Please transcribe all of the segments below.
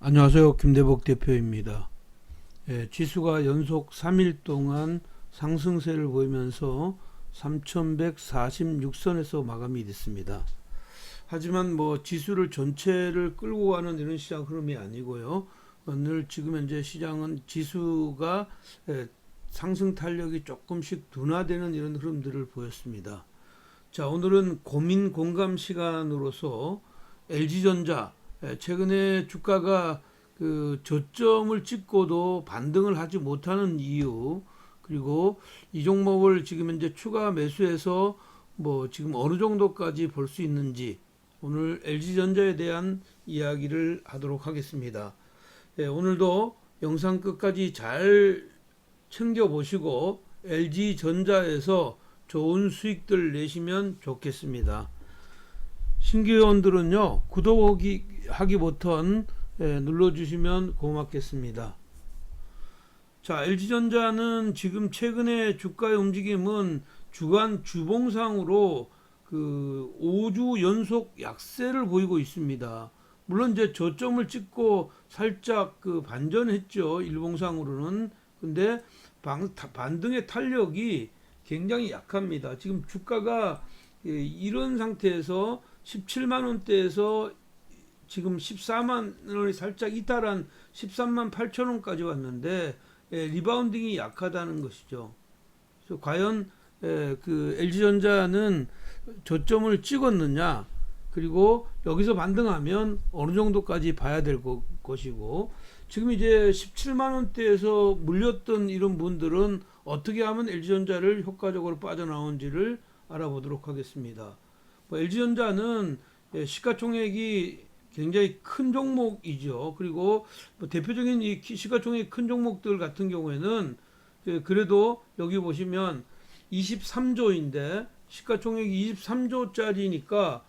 안녕하세요. 김대복 대표입니다. 예, 지수가 연속 3일 동안 상승세를 보이면서 3146선에서 마감이 됐습니다. 하지만 뭐 지수를 전체를 끌고 가는 이런 시장 흐름이 아니고요. 오늘 지금 현재 시장은 지수가 예, 상승 탄력이 조금씩 둔화되는 이런 흐름들을 보였습니다. 자, 오늘은 고민 공감 시간으로서 LG전자 예, 최근에 주가가 그 저점을 찍고도 반등을 하지 못하는 이유 그리고 이 종목을 지금 현재 추가 매수해서 뭐 지금 어느 정도까지 볼 수 있는지 오늘 LG전자에 대한 이야기를 하도록 하겠습니다. 예, 오늘도 영상 끝까지 잘 챙겨 보시고 LG전자에서 좋은 수익들 내시면 좋겠습니다. 신규회원들은요 구독하기 하기 버튼 예, 눌러주시면 고맙겠습니다. 자 LG전자는 지금 최근에 주가의 움직임은 주간 주봉상으로 그 5주 연속 약세를 보이고 있습니다. 물론 이제 저점을 찍고 살짝 그 반전했죠 일봉상으로는 근데 방, 타- 반등의 탄력이 굉장히 약합니다. 지금 주가가 예, 이런 상태에서 17만 원대에서 지금 14만 원이 살짝 이탈한 13만 8천 원까지 왔는데 예, 리바운딩이 약하다는 것이죠. 그래서 과연 예, 그 LG전자는 저점을 찍었느냐 그리고 여기서 반등하면 어느 정도까지 봐야 될 거- 것이고 지금 이제 17만 원대에서 물렸던 이런 분들은 어떻게 하면 LG전자를 효과적으로 빠져나온지를 알아보도록 하겠습니다. 뭐 LG전자는 예, 시가총액이 굉장히 큰 종목이죠. 그리고 뭐 대표적인 이 키- 시가총액 큰 종목들 같은 경우에는 예, 그래도 여기 보시면 23조인데 시가총액이 23조짜리니까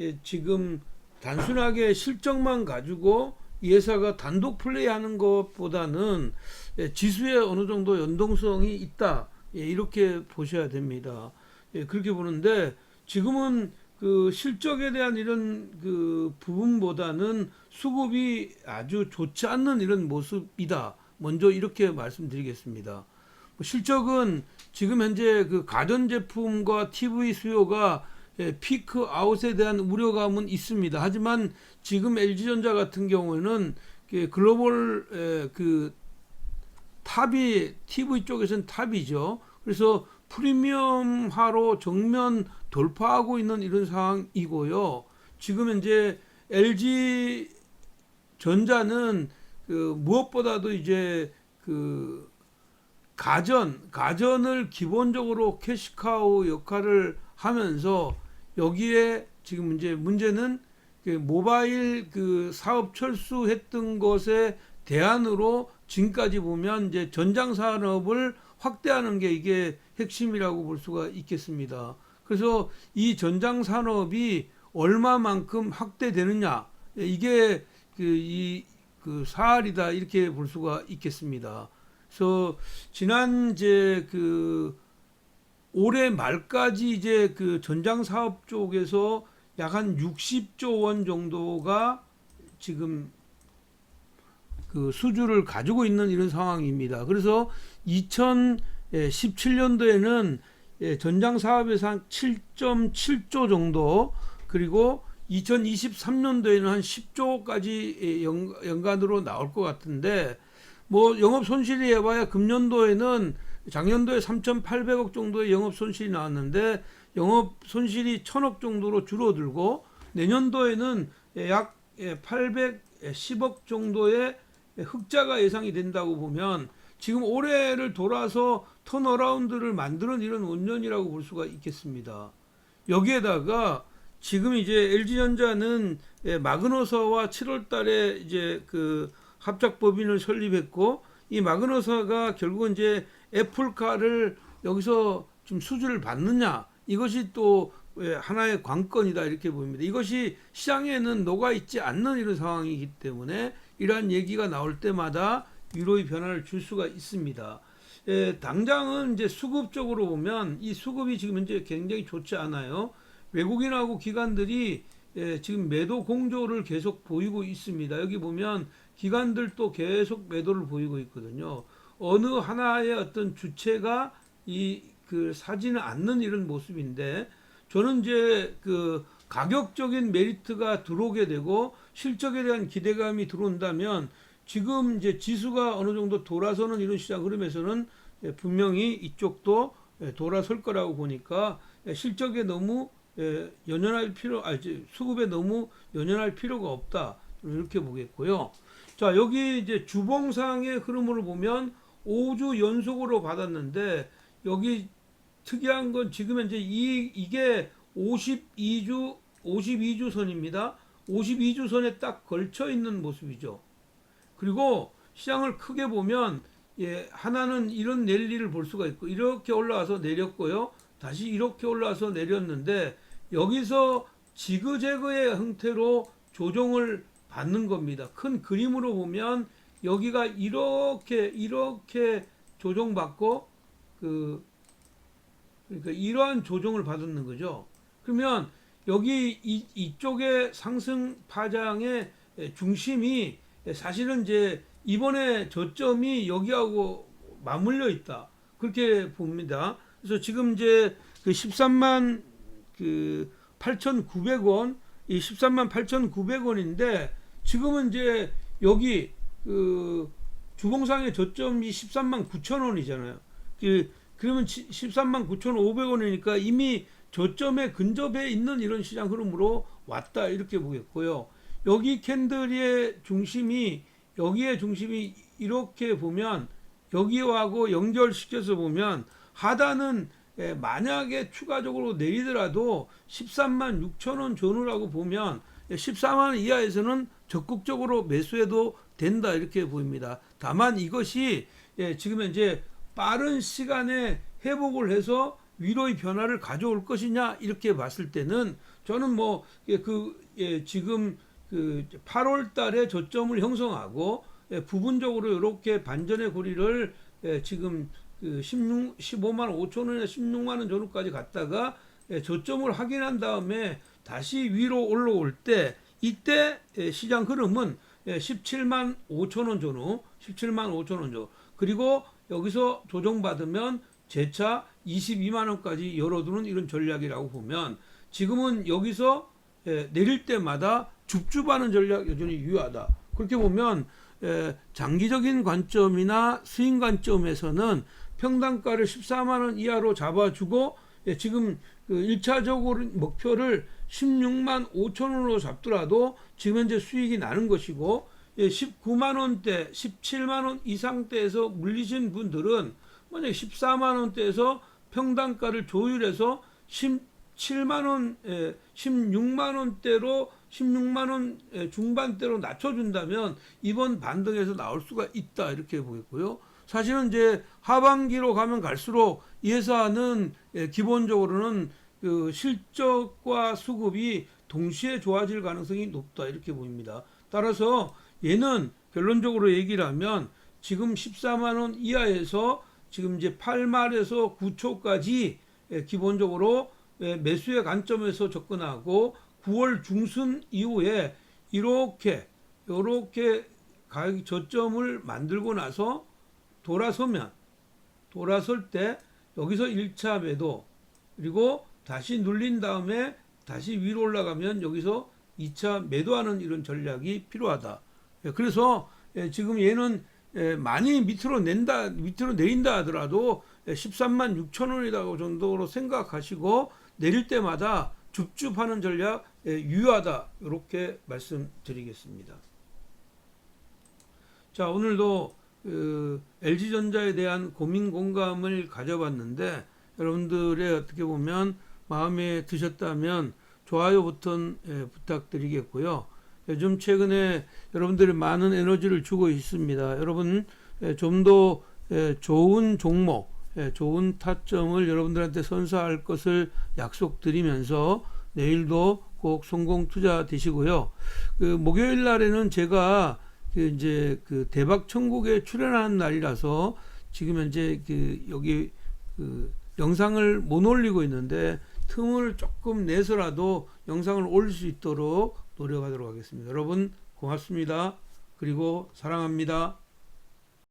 예, 지금 단순하게 실적만 가지고 이 회사가 단독 플레이하는 것보다는 예, 지수에 어느 정도 연동성이 있다 예, 이렇게 보셔야 됩니다. 예, 그렇게 보는데 지금은 그 실적에 대한 이런 그 부분보다는 수급이 아주 좋지 않는 이런 모습이다. 먼저 이렇게 말씀드리겠습니다. 뭐 실적은 지금 현재 그 가전제품과 TV 수요가 예, 피크 아웃에 대한 우려감은 있습니다. 하지만 지금 LG전자 같은 경우에는 그 글로벌 에, 그 탑이 TV 쪽에서는 탑이죠. 그래서 프리미엄화로 정면 돌파하고 있는 이런 상황이고요. 지금 현재 LG 전자는 그 무엇보다도 이제 그 가전 가전을 기본적으로 캐시카우 역할을 하면서 여기에 지금 이제 문제는 그 모바일 그 사업 철수했던 것에 대안으로 지금까지 보면 이제 전장 산업을 확대하는 게 이게 핵심이라고 볼 수가 있겠습니다. 그래서 이 전장 산업이 얼마만큼 확대되느냐 이게 그이그 사활이다 이렇게 볼 수가 있겠습니다. 그래서 지난 이제 그 올해 말까지 이제 그 전장 사업 쪽에서 약 한 60조 원 정도가 지금 그 수주를 가지고 있는 이런 상황입니다. 그래서 2017년도에는 예, 전장 사업에서 한 7.7조 정도 그리고 2023년도에는 한 10조까지 연 간으로 나올 것 같은데 뭐 영업 손실이 해봐야 금년도에는 작년도에 3,800억 정도의 영업 손실이 나왔는데 영업 손실이 1,000억 정도로 줄어들고 내년도에는 약 810억 정도의 흑자가 예상이 된다고 보면 지금 올해를 돌아서 턴어라운드를 만드는 이런 원년이라고 볼 수가 있겠습니다. 여기에다가 지금 이제 LG전자는 마그노사와 7월 달에 이제 그 합작법인을 설립했고 이 마그노사가 결국은 이제 애플카를 여기서 좀 수주를 받느냐 이것이 또 하나의 관건이다 이렇게 보입니다. 이것이 시장에는 녹아 있지 않는 이런 상황이기 때문에 이러한 얘기가 나올 때마다 유로의 변화를 줄 수가 있습니다. 예, 당장은 이제 수급적으로 보면 이 수급이 지금 현재 굉장히 좋지 않아요. 외국인하고 기관들이 예, 지금 매도 공조를 계속 보이고 있습니다. 여기 보면 기관들도 계속 매도를 보이고 있거든요. 어느 하나의 어떤 주체가 이 그 사지는 않는 이런 모습인데 저는 이제 그 가격적인 메리트가 들어오게 되고 실적에 대한 기대감이 들어온다면 지금 이제 지수가 어느 정도 돌아서는 이런 시장 흐름에서는 예, 분명히 이쪽도 예, 돌아설 거라고 보니까 예, 실적에 너무 예, 연연할 필요, 아, 수급에 너무 연연할 필요가 없다. 이렇게 보겠고요. 자, 여기 이제 주봉상의 흐름으로 보면 5주 연속으로 받았는데 여기 특이한 건 지금 현재 이, 이게 52주, 52주 선입니다. 52주 선에 딱 걸쳐 있는 모습이죠. 그리고 시장을 크게 보면 예, 하나는 이런 랠리를 볼 수가 있고 이렇게 올라와서 내렸고요. 다시 이렇게 올라와서 내렸는데 여기서 지그재그의 형태로 조정을 받는 겁니다. 큰 그림으로 보면 여기가 이렇게 이렇게 조정받고 그 그러니까 이러한 조정을 받는 거죠. 그러면 여기 이, 이쪽의 상승 파장의 중심이 사실은 이제 이번에 저점이 여기하고 맞물려 있다. 그렇게 봅니다. 그래서 지금 이제 그 13만 그 8,900원, 이 13만 8,900원인데 지금은 이제 여기 그 주봉상의 저점이 13만 9천 원이잖아요. 그 그러면 13만 9,500원이니까 이미 저점에 근접해 있는 이런 시장 흐름으로 왔다 이렇게 보겠고요. 여기 캔들의 중심이 여기에 중심이 이렇게 보면 여기하고 연결시켜서 보면 하단은 예, 만약에 추가적으로 내리더라도 13만 6천 원 전후라고 보면 14만 원 이하에서는 적극적으로 매수해도 된다 이렇게 보입니다. 다만 이것이 예, 지금 현재 빠른 시간에 회복을 해서 위로의 변화를 가져올 것이냐 이렇게 봤을 때는 저는 뭐그 지금 그 8월 달에 저점을 형성하고 예, 부분적으로 이렇게 반전의 고리를 예, 지금 그 16, 15만 5천 원에 16만 원 전후까지 갔다가 예, 저점을 확인한 다음에 다시 위로 올라올 때 이때 예, 시장 흐름은 예, 17만 5천 원 전후, 17만 5천 원 전후 그리고 여기서 조정받으면 재차 22만 원까지 열어두는 이런 전략이라고 보면 지금은 여기서 예, 내릴 때마다 줍줍하는 전략 여전히 유효하다. 그렇게 보면 예, 장기적인 관점이나 스윙 관점에서는 평단가를 14만 원 이하로 잡아주고 예, 지금 그 1차적으로 목표를 16만 5천 원으로 잡더라도 지금 현재 수익이 나는 것이고 예, 19만 원대, 17만 원 이상대에서 물리신 분들은 만약 14만 원대에서 평단가를 조율해서 17만 원, 예, 16만 원대로 16만 원 예, 중반대로 낮춰준다면 이번 반등에서 나올 수가 있다 이렇게 보겠고요. 사실은 이제 하반기로 가면 갈수록 이 회사는 예, 기본적으로는 그 실적과 수급이 동시에 좋아질 가능성이 높다 이렇게 보입니다. 따라서 얘는 결론적으로 얘기를 하면 지금 14만 원 이하에서 지금 이제 8말에서 9초까지 예, 기본적으로 예, 매수의 관점에서 접근하고 9월 중순 이후에 이렇게 이렇게 가격 저점을 만들고 나서 돌아서면 돌아설 때 여기서 1차 매도 그리고 다시 눌린 다음에 다시 위로 올라가면 여기서 2차 매도하는 이런 전략이 필요하다. 예, 그래서 예, 지금 얘는 예, 많이 밑으로 낸다, 밑으로 내린다 하더라도 13만 6천 원이라고 정도로 생각하시고 내릴 때마다 줍줍하는 전략 유효하다 이렇게 말씀드리겠습니다. 자 오늘도 그 LG전자에 대한 고민 공감을 가져봤는데 여러분들의 어떻게 보면 마음에 드셨다면 좋아요 버튼 부탁드리겠고요. 요즘 최근에 여러분들이 많은 에너지를 주고 있습니다. 여러분 좀더 좋은 종목, 좋은 타점을 여러분들한테 선사할 것을 약속드리면서 내일도 꼭 성공 투자 되시고요. 그 목요일 날에는 제가 그 이제 그 대박 천국에 출연하는 날이라서 지금 현재 그 여기 그 영상을 못 올리고 있는데 틈을 조금 내서라도 영상을 올릴 수 있도록 노력하도록 하겠습니다. 여러분 고맙습니다. 그리고 사랑합니다.